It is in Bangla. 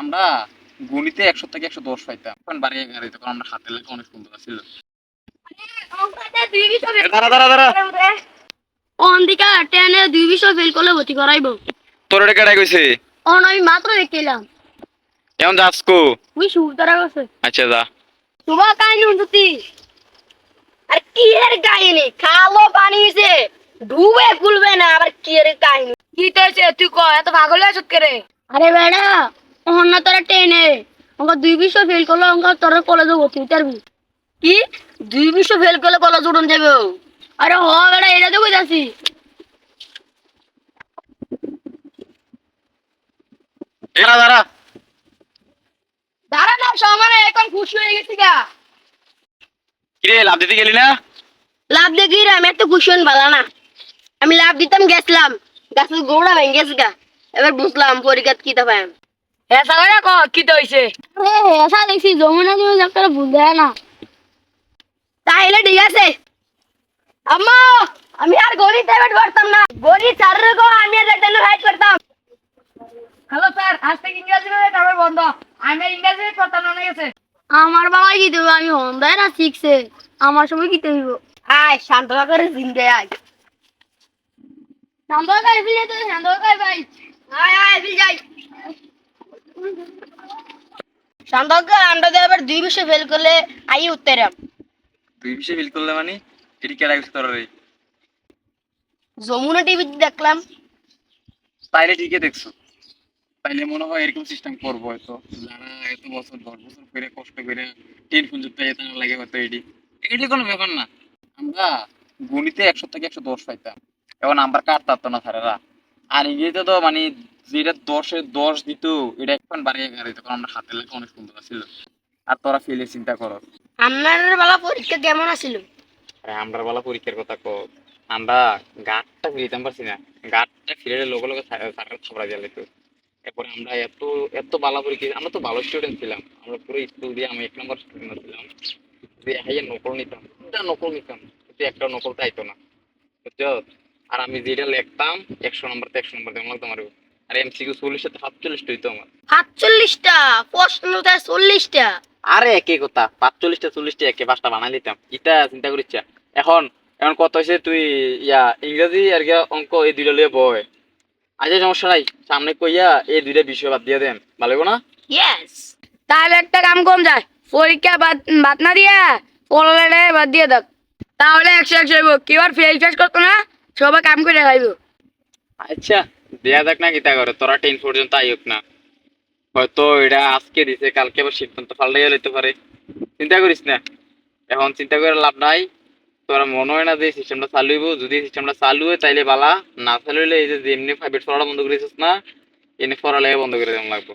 আমরা গণিতে একশো থেকে একশো দশ পাইতাম। এখন বাড়ি এগারো তখন আমরা হাতে লেখা অনেক সুন্দর ছিল। দাঁড়া দাঁড়া দাঁড়া। অন্দিকা টেনে দুই বিষয় ফেল করলে ভর্তি করাইব। তোর এটা কেটাই কইছে? অন আমি মাত্র দেখলাম। যাস কো। সুতরা গেছে। আচ্ছা যা। তোমার কাহিনী উন্নতি আর কি এর কাহিনী? খালো পানি হইছে ডুবে খুলবে না আবার কি এর কাহিনী? কি তো তুই ক এত পাগল হয়েছ রে আরে বেড়া তোরা টেনে। দুই বিষয় ফেল করল আমাকে তোর কলেজে ভর্তি হইতে পারবি। কি? দুই বিষয় ফেল করলে কলেজ উঠন যাবে আরে হ বেড়া এটা তো বুঝাছি এরা দাঁড়া। দাঁড়া না সমানে এখন খুশি হয়ে গেছি গা। কিরে লাভ দিতে গেলি না? লাভ দেখি রে আমি এত খুশি হন ভালো না। আমি লাভ দিতাম গেছিলাম। গাছের গোড়া ভেঙে গেছে গা। এবার বুঝলাম পরীক্ষা কি তো পাই এসা করে ক কি তো হইছে? আরে এসা দেখছি যমুনা তুমি একটা ভুল দেয় না। তাইলে ঠিক আছে। আম্মা আমি আর ডেবিট করতাম না। কো আমি আর একটা ফাইট করতাম। হ্যালো স্যার আজ থেকে ইংরেজি আমার বন্ধ। আমি ইংরেজি পড়তাম না গেছে আমার বাবা কি দেবো আমি হন্দায় না শিখছে আমার সময় কি দেব আয় শান্ত করে জিন্দে আয়। শান্ত করে ফিরে তো শান্ত করে ভাই। আয় আয় ফিরে যাই। আমরা তো এবার দুই বিষয় ফেল করলে আই উত্তরাম বিষয়ে ফিল করলে মানে এটি কইছে তোর রে? যমুনা টিভিতে দেখলাম। তাইলে ঠিকই দেখছ। তাইলে মনে হয় এরকম সিস্টেম করব হয়তো। যারা এত বছর দশ বছর করে কষ্ট করে টেন পর্যন্ত যেতে না লাগে হয়তো এটি। এটি কোনো ব্যাপার না। আমরা গণিতে একশো থেকে একশো দশ পাইতাম। এখন নাম্বার কাটতাম না স্যারেরা। আর ইংরেজিতে তো মানে যেটা দশে দশ দিত এটা এখন বাড়ি এগারো দিত কারণ আমরা হাতে লেখা অনেক সুন্দর ছিল। আর তোরা ফেলে চিন্তা করো। আপনার বেলা পরীক্ষা কেমন আছিল আরে আমরা বলা পরীক্ষার কথা কো আমরা গাটটা ফিরিতাম পারছি না। গাটটা ফিরে লোক লোক থাপড়া দিয়ে লাগতো এরপরে আমরা এত এত ভালো পরীক্ষা আমরা তো ভালো স্টুডেন্ট ছিলাম। আমরা পুরো স্কুল দিয়ে আমি এক নম্বর স্টুডেন্ট ছিলাম। যে হাইয়া নকল নিতাম। দুটা নকল নিতাম। কিন্তু একটা নকল চাইতো না। বুঝছ? আর আমি যেটা লিখতাম একশো নম্বর তো একশো নম্বর দেওয়া লাগতো আমার আর এমসিকিউ চল্লিশ সাথে সাতচল্লিশটা হইতো আমার। সাতচল্লিশটা? প্রশ্ন তার চল্লিশটা। আরে একই কথা পাঁচচল্লিশটা চল্লিশটা একে পাঁচটা বানাই নিতাম ইটা চিন্তা করিস এখন এখন কত হয়েছে তুই ইয়া ইংরেজি আর গিয়া অঙ্ক এই দুইটা লিয়ে বয়। আচ্ছা সমস্যা নাই সামনে কইয়া এই দুইটা বিষয় বাদ দিয়ে দেন। ভালো না? ইয়েস তাহলে একটা কাম কম যায় পরীক্ষা বাদ বাদ না দিয়া পড়ালে বাদ দিয়ে দেখ। তাহলে একশো একশো হইব। কেউ আর ফেল ফেস করতো না সবাই কাম করে খাইব আচ্ছা। দেয়া দেখ না কিতা করে তোরা টেন পর্যন্ত আইক না। হয়তো এটা আজকে দিছে, কালকে আবার সিদ্ধান্ত পাল্টাইয়া লইতে পারে। চিন্তা করিস না। এখন চিন্তা করে লাভ নাই। তোরা মনে হয় না যে সিস্টেমটা চালু হইব। যদি সিস্টেমটা চালু হয়, তাইলে বালা, না চালু হইলে এই যে এমনি প্রাইভেট পড়াটা বন্ধ করেছিস না, এমনি পড়ালেখা বন্ধ করে দেওয়া লাগবো।